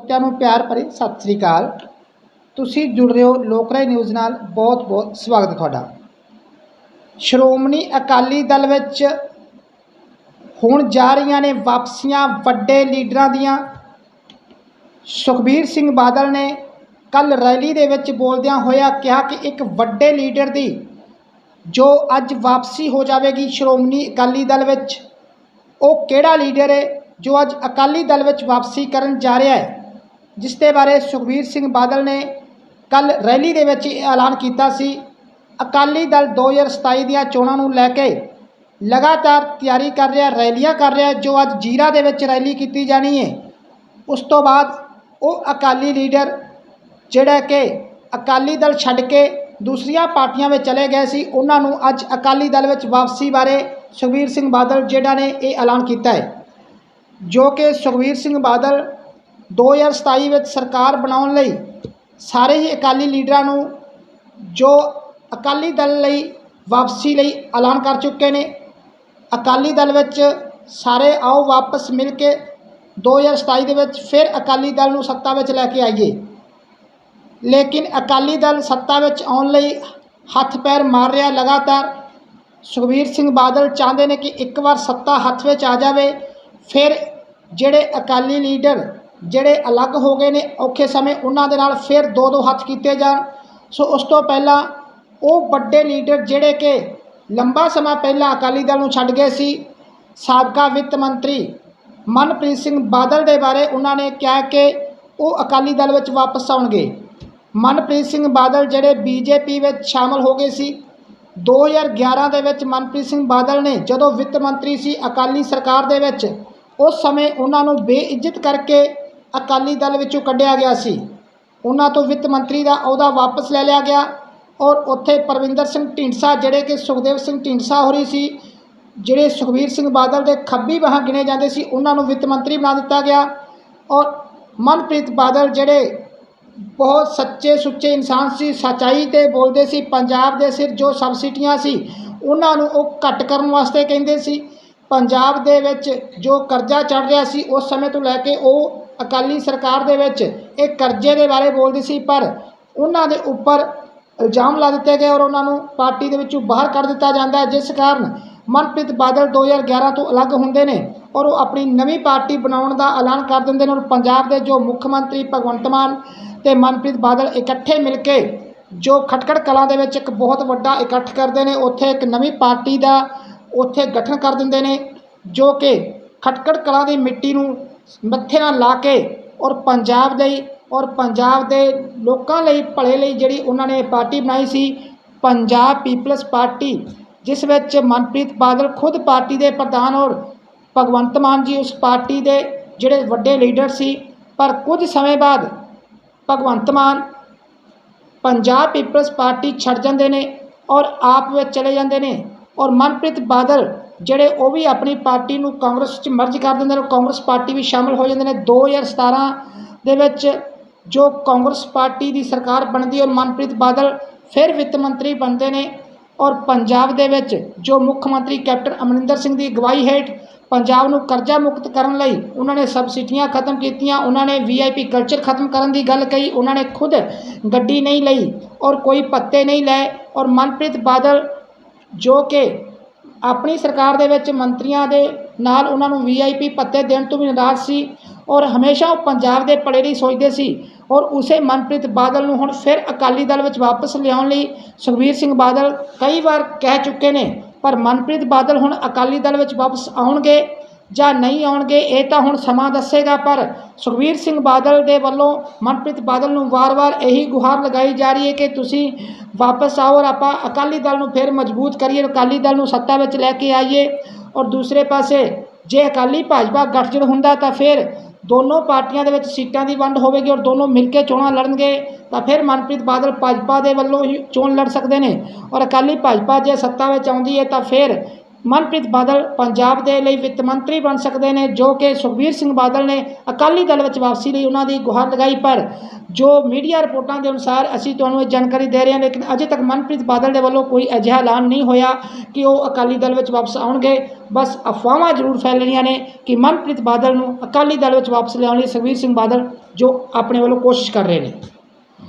ਸਰੋਤਿਆਂ ਨੂੰ ਪਿਆਰ ਭਰੀ ਸਤਿ ਸ੍ਰੀ ਅਕਾਲ। ਤੁਸੀਂ ਜੁੜ ਰਹੇ ਹੋ ਲੋਕਰਾਏ ਨਿਊਜ਼ ਨਾਲ। ਬਹੁਤ ਬਹੁਤ ਸਵਾਗਤ ਹੈ ਤੁਹਾਡਾ। ਸ਼੍ਰੋਮਣੀ ਅਕਾਲੀ ਦਲ ਵਿੱਚ ਹੁਣ ਜਾ ਰਹੀਆਂ ਨੇ ਵਾਪਸੀਆਂ ਵੱਡੇ ਲੀਡਰਾਂ ਦੀਆਂ। ਸੁਖਬੀਰ ਸਿੰਘ ਬਾਦਲ ਨੇ ਕੱਲ ਰੈਲੀ ਦੇ ਵਿੱਚ ਬੋਲਦਿਆਂ ਹੋਇਆ ਕਿਹਾ ਕਿ ਇੱਕ ਵੱਡੇ ਲੀਡਰ ਦੀ ਜੋ ਅੱਜ ਵਾਪਸੀ ਹੋ ਜਾਵੇਗੀ ਸ਼੍ਰੋਮਣੀ ਅਕਾਲੀ ਦਲ ਵਿੱਚ, ਉਹ ਕਿਹੜਾ ਲੀਡਰ ਹੈ ਜੋ ਅੱਜ ਅਕਾਲੀ ਦਲ ਵਿੱਚ ਵਾਪਸੀ ਕਰਨ ਜਾ ਰਿਹਾ ਹੈ? ਜਿਸ ਦੇ ਬਾਰੇ ਸੁਖਬੀਰ ਸਿੰਘ ਬਾਦਲ ਨੇ ਕੱਲ ਰੈਲੀ ਦੇ ਵਿੱਚ ਇਹ ਐਲਾਨ ਕੀਤਾ ਸੀ, ਅਕਾਲੀ ਦਲ 2027 ਦੀਆਂ ਚੋਣਾਂ ਨੂੰ ਲੈ ਕੇ ਲਗਾਤਾਰ ਤਿਆਰੀ ਕਰ ਰਿਹਾ, ਰੈਲੀਆਂ ਕਰ ਰਿਹਾ, ਜੋ ਅੱਜ ਜੀਰਾ ਦੇ ਵਿੱਚ ਰੈਲੀ ਕੀਤੀ ਜਾਣੀ ਹੈ ਉਸ ਤੋਂ ਬਾਅਦ ਉਹ ਅਕਾਲੀ ਲੀਡਰ ਜਿਹੜਾ ਕਿ ਅਕਾਲੀ ਦਲ ਛੱਡ ਕੇ ਦੂਸਰੀਆਂ ਪਾਰਟੀਆਂ ਵਿੱਚ ਚਲੇ ਗਏ ਸੀ, ਉਹਨਾਂ ਨੂੰ ਅੱਜ ਅਕਾਲੀ ਦਲ ਵਿੱਚ ਵਾਪਸੀ ਬਾਰੇ ਸੁਖਬੀਰ ਸਿੰਘ ਬਾਦਲ ਜਿਹੜਾ ਨੇ ਇਹ ਐਲਾਨ ਕੀਤਾ ਹੈ ਜੋ ਕਿ ਸੁਖਬੀਰ ਸਿੰਘ ਬਾਦਲ 2027 ਵਿੱਚ ਸਰਕਾਰ ਬਣਾਉਣ ਲਈ ਸਾਰੇ ਹੀ ਅਕਾਲੀ ਲੀਡਰਾਂ ਨੂੰ ਜੋ ਅਕਾਲੀ ਦਲ ਲਈ ਵਾਪਸੀ ਲਈ ਐਲਾਨ ਕਰ ਚੁੱਕੇ ਨੇ, ਅਕਾਲੀ ਦਲ ਵਿੱਚ ਸਾਰੇ ਆਓ ਵਾਪਸ ਮਿਲ ਕੇ 2027 ਦੇ ਵਿੱਚ ਫਿਰ ਅਕਾਲੀ ਦਲ ਨੂੰ ਸੱਤਾ ਵਿੱਚ ਲੈ ਕੇ ਆਈਏ। ਲੇਕਿਨ ਅਕਾਲੀ ਦਲ ਸੱਤਾ ਵਿੱਚ ਆਉਣ ਲਈ ਹੱਥ ਪੈਰ ਮਾਰ ਰਿਹਾ ਲਗਾਤਾਰ। ਸੁਖਬੀਰ ਸਿੰਘ ਬਾਦਲ ਚਾਹੁੰਦੇ ਨੇ ਕਿ ਇੱਕ ਵਾਰ ਸੱਤਾ ਹੱਥ ਵਿੱਚ ਆ ਜਾਵੇ, ਫਿਰ ਜਿਹੜੇ ਅਕਾਲੀ ਲੀਡਰ ਜਿਹੜੇ ਅਲੱਗ ਹੋ ਗਏ ਨੇ ਔਖੇ ਸਮੇਂ ਉਹਨਾਂ ਦੇ ਨਾਲ ਫਿਰ ਦੋ ਦੋ ਹੱਥ ਕੀਤੇ ਜਾਣ। ਸੋ ਉਸ ਤੋਂ ਪਹਿਲਾਂ ਉਹ ਵੱਡੇ ਲੀਡਰ ਜਿਹੜੇ ਕਿ ਲੰਬਾ ਸਮਾਂ ਪਹਿਲਾਂ ਅਕਾਲੀ ਦਲ ਨੂੰ ਛੱਡ ਗਏ ਸੀ, ਸਾਬਕਾ ਵਿੱਤ ਮੰਤਰੀ ਮਨਪ੍ਰੀਤ ਸਿੰਘ ਬਾਦਲ ਦੇ ਬਾਰੇ ਉਹਨਾਂ ਨੇ ਕਿਹਾ ਕਿ ਉਹ ਅਕਾਲੀ ਦਲ ਵਿੱਚ ਵਾਪਸ ਆਉਣਗੇ। ਮਨਪ੍ਰੀਤ ਸਿੰਘ ਬਾਦਲ ਜਿਹੜੇ ਬੀਜੇਪੀ ਵਿੱਚ ਸ਼ਾਮਲ ਹੋ ਗਏ ਸੀ 2011 ਦੇ ਵਿੱਚ ਮਨਪ੍ਰੀਤ ਸਿੰਘ ਬਾਦਲ ਨੇ ਜਦੋਂ ਵਿੱਤ ਮੰਤਰੀ ਸੀ ਅਕਾਲੀ ਸਰਕਾਰ ਦੇ ਵਿੱਚ, ਉਸ ਸਮੇਂ ਉਹਨਾਂ ਨੂੰ ਬੇਇੱਜ਼ਤ ਕਰਕੇ ਅਕਾਲੀ ਦਲ ਵਿੱਚੋਂ ਕੱਢਿਆ ਗਿਆ ਸੀ। ਉਹਨਾਂ ਤੋਂ ਵਿੱਤ ਮੰਤਰੀ ਦਾ ਅਹੁਦਾ ਵਾਪਸ ਲੈ ਲਿਆ ਗਿਆ ਔਰ ਉੱਥੇ ਪਰਵਿੰਦਰ ਸਿੰਘ ਢੀਂਡਸਾ ਜਿਹੜੇ ਕਿ ਸੁਖਦੇਵ ਸਿੰਘ ਢੀਂਡਸਾ ਹੋ ਰਹੀ ਸੀ, ਜਿਹੜੇ ਸੁਖਬੀਰ ਸਿੰਘ ਬਾਦਲ ਦੇ ਖੱਬੀ ਬਾਹਾਂ ਗਿਣੇ ਜਾਂਦੇ ਸੀ, ਉਹਨਾਂ ਨੂੰ ਵਿੱਤ ਮੰਤਰੀ ਬਣਾ ਦਿੱਤਾ ਗਿਆ ਔਰ ਮਨਪ੍ਰੀਤ ਬਾਦਲ ਜਿਹੜੇ ਬਹੁਤ ਸੱਚੇ ਸੁੱਚੇ ਇਨਸਾਨ ਸੀ, ਸਚਾਈ ਤੇ ਬੋਲਦੇ ਸੀ, ਪੰਜਾਬ ਦੇ ਸਿਰ ਜੋ ਸਬਸਿਡੀਆਂ ਸੀ, ਉਹਨਾਂ ਨੂੰ ਉਹ ਘੱਟ ਕਰਨ ਵਾਸਤੇ ਕਹਿੰਦੇ ਸੀ। ਪੰਜਾਬ ਦੇ ਵਿੱਚ ਜੋ ਕਰਜ਼ਾ ਚੜ ਰਿਹਾ ਸੀ, ਉਸ ਸਮੇਂ ਤੋਂ ਲੈ ਕੇ ਉਹ ਅਕਾਲੀ ਸਰਕਾਰ ਦੇ ਵਿੱਚ ਇਹ ਕਰਜ਼ੇ ਦੇ ਬਾਰੇ ਬੋਲਦੀ ਸੀ, ਪਰ ਉਹਨਾਂ ਦੇ ਉੱਪਰ ਇਲਜ਼ਾਮ ਲਾ ਦਿੱਤੇ ਗਏ ਔਰ ਉਹਨਾਂ ਨੂੰ ਪਾਰਟੀ ਦੇ ਵਿੱਚੋਂ ਬਾਹਰ ਕੱਢ ਦਿੱਤਾ ਜਾਂਦਾ ਜਿਸ ਕਾਰਨ ਮਨਪ੍ਰੀਤ ਬਾਦਲ 2011 ਤੋਂ ਅਲੱਗ ਹੁੰਦੇ ਨੇ ਔਰ ਉਹ ਆਪਣੀ ਨਵੀਂ ਪਾਰਟੀ ਬਣਾਉਣ ਦਾ ਐਲਾਨ ਕਰ ਦਿੰਦੇ ਨੇ ਔਰ ਪੰਜਾਬ ਦੇ ਜੋ ਮੁੱਖ ਮੰਤਰੀ ਭਗਵੰਤ ਮਾਨ ਤੇ ਮਨਪ੍ਰੀਤ ਬਾਦਲ ਇਕੱਠੇ ਮਿਲ ਕੇ ਜੋ ਖਟਕੜ ਕਲਾਂ ਦੇ ਵਿੱਚ ਇੱਕ ਬਹੁਤ ਵੱਡਾ ਇਕੱਠ ਕਰਦੇ ਨੇ, ਉੱਥੇ ਇੱਕ ਨਵੀਂ ਪਾਰਟੀ ਦਾ ਉੱਥੇ ਗਠਨ ਕਰ ਦਿੰਦੇ ਨੇ ਜੋ ਕਿ ਖਟਕੜ ਕਲਾਂ ਦੀ ਮਿੱਟੀ ਨੂੰ ਮੱਥੇ ਨਾਲ ਲਾ ਕੇ ਔਰ ਪੰਜਾਬ ਲਈ ਔਰ ਪੰਜਾਬ ਦੇ ਲੋਕਾਂ ਲਈ, ਭਲੇ ਲਈ ਜਿਹੜੀ ਉਹਨਾਂ ਨੇ ਪਾਰਟੀ ਬਣਾਈ ਸੀ, ਪੰਜਾਬ ਪੀਪਲਸ ਪਾਰਟੀ, ਜਿਸ ਵਿੱਚ ਮਨਪ੍ਰੀਤ ਬਾਦਲ ਖੁਦ ਪਾਰਟੀ ਦੇ ਪ੍ਰਧਾਨ ਔਰ ਭਗਵੰਤ ਮਾਨ ਜੀ ਉਸ ਪਾਰਟੀ ਦੇ ਜਿਹੜੇ ਵੱਡੇ ਲੀਡਰ ਸੀ। ਪਰ ਕੁਝ ਸਮੇਂ ਬਾਅਦ ਭਗਵੰਤ ਮਾਨ ਪੰਜਾਬ ਪੀਪਲਸ ਪਾਰਟੀ ਛੱਡ ਜਾਂਦੇ ਨੇ ਔਰ ਆਪ ਵਿੱਚ ਚਲੇ ਜਾਂਦੇ ਨੇ ਔਰ ਮਨਪ੍ਰੀਤ ਬਾਦਲ ਜਿਹੜੇ ਉਹ ਵੀ ਆਪਣੀ ਪਾਰਟੀ ਨੂੰ ਕਾਂਗਰਸ 'ਚ ਮਰਜ ਕਰ ਦਿੰਦੇ ਨੇ, ਕਾਂਗਰਸ ਪਾਰਟੀ ਵੀ ਸ਼ਾਮਲ ਹੋ ਜਾਂਦੇ ਨੇ। 2017 ਦੇ ਵਿੱਚ ਜੋ ਕਾਂਗਰਸ ਪਾਰਟੀ ਦੀ ਸਰਕਾਰ ਬਣਦੀ ਔਰ ਮਨਪ੍ਰੀਤ ਬਾਦਲ ਫਿਰ ਵਿੱਤ ਮੰਤਰੀ ਬਣਦੇ ਨੇ ਔਰ ਪੰਜਾਬ ਦੇ ਵਿੱਚ ਜੋ ਮੁੱਖ ਮੰਤਰੀ ਕੈਪਟਨ ਅਮਰਿੰਦਰ ਸਿੰਘ ਦੀ ਅਗਵਾਈ ਹੇਠ ਪੰਜਾਬ ਨੂੰ ਕਰਜ਼ਾ ਮੁਕਤ ਕਰਨ ਲਈ ਉਹਨਾਂ ਨੇ ਸਬਸਿਡੀਆਂ ਖਤਮ ਕੀਤੀਆਂ, ਉਹਨਾਂ ਨੇ ਵੀਆਈਪੀ ਕਲਚਰ ਖਤਮ ਕਰਨ ਦੀ ਗੱਲ ਕਹੀ, ਉਹਨਾਂ ਨੇ ਖੁਦ ਗੱਡੀ ਨਹੀਂ ਲਈ ਔਰ ਕੋਈ ਪੱਤੇ ਨਹੀਂ ਲਏ ਔਰ ਮਨਪ੍ਰੀਤ ਬਾਦਲ ਜੋ ਕਿ ਆਪਣੀ ਸਰਕਾਰ ਦੇ ਵਿੱਚ ਮੰਤਰੀਆਂ ਦੇ ਨਾਲ ਉਹਨਾਂ ਨੂੰ ਵੀਆਈਪੀ ਪੱਤੇ ਦੇਣ ਤੋਂ ਵੀ ਨਾਰਾਜ਼ ਸੀ ਔਰ ਹਮੇਸ਼ਾ ਉਹ ਪੰਜਾਬ ਦੇ ਭਲੇ ਲਈ ਸੋਚਦੇ ਸੀ ਔਰ ਉਸੇ ਮਨਪ੍ਰੀਤ ਬਾਦਲ ਨੂੰ ਹੁਣ ਫਿਰ ਅਕਾਲੀ ਦਲ ਵਿੱਚ ਵਾਪਸ ਲਿਆਉਣ ਲਈ ਸੁਖਬੀਰ ਸਿੰਘ ਬਾਦਲ ਕਈ ਵਾਰ ਕਹਿ ਚੁੱਕੇ ਨੇ, ਪਰ ਮਨਪ੍ਰੀਤ ਬਾਦਲ ਹੁਣ ਅਕਾਲੀ ਦਲ ਵਿੱਚ ਵਾਪਸ ਆਉਣਗੇ। ਜਾਂ ਨਹੀਂ ਆਉਣਗੇ, ਇਹ ਤਾਂ ਹੁਣ ਸਮਾਂ ਦੱਸੇਗਾ, ਪਰ ਸੁਖਬੀਰ ਸਿੰਘ ਬਾਦਲ ਦੇ ਵੱਲੋਂ, ਮਨਪ੍ਰੀਤ ਬਾਦਲ ਨੂੰ ਵਾਰ-ਵਾਰ ਇਹੀ ਗੁਹਾਰ ਲਗਾਈ ਜਾ ਰਹੀ ਹੈ ਕਿ ਤੁਸੀਂ ਵਾਪਸ ਆਓ ਔਰ ਆਪਾਂ ਅਕਾਲੀ ਦਲ ਨੂੰ ਫਿਰ ਮਜ਼ਬੂਤ ਕਰੀਏ, ਅਕਾਲੀ ਦਲ ਨੂੰ ਸੱਤਾ ਵਿੱਚ ਲੈ ਕੇ ਆਈਏ। ਔਰ ਦੂਸਰੇ ਪਾਸੇ, ਜੇ ਅਕਾਲੀ ਭਾਜਪਾ ਗਠਜੋੜ ਹੁੰਦਾ ਤਾਂ ਫਿਰ ਦੋਨੋਂ ਪਾਰਟੀਆਂ ਦੇ ਵਿੱਚ ਸੀਟਾਂ ਦੀ ਵੰਡ ਹੋਵੇਗੀ ਔਰ ਦੋਨੋਂ ਮਿਲ ਕੇ ਚੋਣਾਂ ਲੜਨਗੇ। ਤਾਂ ਫਿਰ ਮਨਪ੍ਰੀਤ ਬਾਦਲ ਭਾਜਪਾ ਦੇ ਵੱਲੋਂ ਹੀ ਚੋਣ ਲੜ ਸਕਦੇ ਨੇ। ਔਰ ਅਕਾਲੀ ਭਾਜਪਾ ਜੇ ਸੱਤਾ ਵਿੱਚ ਆਉਂਦੀ ਹੈ ਤਾਂ ਫਿਰ ਮਨਪ੍ਰੀਤ ਬਾਦਲ ਪੰਜਾਬ ਦੇ ਲਈ ਵਿੱਤ ਮੰਤਰੀ ਬਣ ਸਕਦੇ ਨੇ, ਜੋ ਕਿ ਸੁਖਬੀਰ ਸਿੰਘ ਬਾਦਲ ਨੇ ਅਕਾਲੀ ਦਲ ਵਿੱਚ ਵਾਪਸੀ ਲਈ ਉਹਨਾਂ ਦੀ ਗੁਹਾਰ ਲਗਾਈ, ਪਰ ਜੋ ਮੀਡੀਆ ਰਿਪੋਰਟਾਂ ਦੇ ਅਨੁਸਾਰ ਅਸੀਂ ਤੁਹਾਨੂੰ ਇਹ ਜਾਣਕਾਰੀ ਦੇ ਰਹੇ ਹਾਂ, ਲੇਕਿਨ ਅਜੇ ਤੱਕ ਮਨਪ੍ਰੀਤ ਬਾਦਲ ਦੇ ਵੱਲੋਂ ਕੋਈ ਅਜਿਹਾ ਐਲਾਨ ਨਹੀਂ ਹੋਇਆ ਕਿ ਉਹ ਅਕਾਲੀ ਦਲ ਵਿੱਚ ਵਾਪਸ ਆਉਣਗੇ। ਬਸ ਅਫਵਾਹਾਂ ਜ਼ਰੂਰ ਫੈਲ ਰਹੀਆਂ ਨੇ ਕਿ ਮਨਪ੍ਰੀਤ ਬਾਦਲ ਨੂੰ ਅਕਾਲੀ ਦਲ ਵਿੱਚ ਵਾਪਸ ਲਿਆਉਣ ਲਈ ਸੁਖਬੀਰ ਸਿੰਘ ਬਾਦਲ ਜੋ ਆਪਣੇ ਵੱਲੋਂ ਕੋਸ਼ਿਸ਼ ਕਰ ਰਹੇ ਨੇ।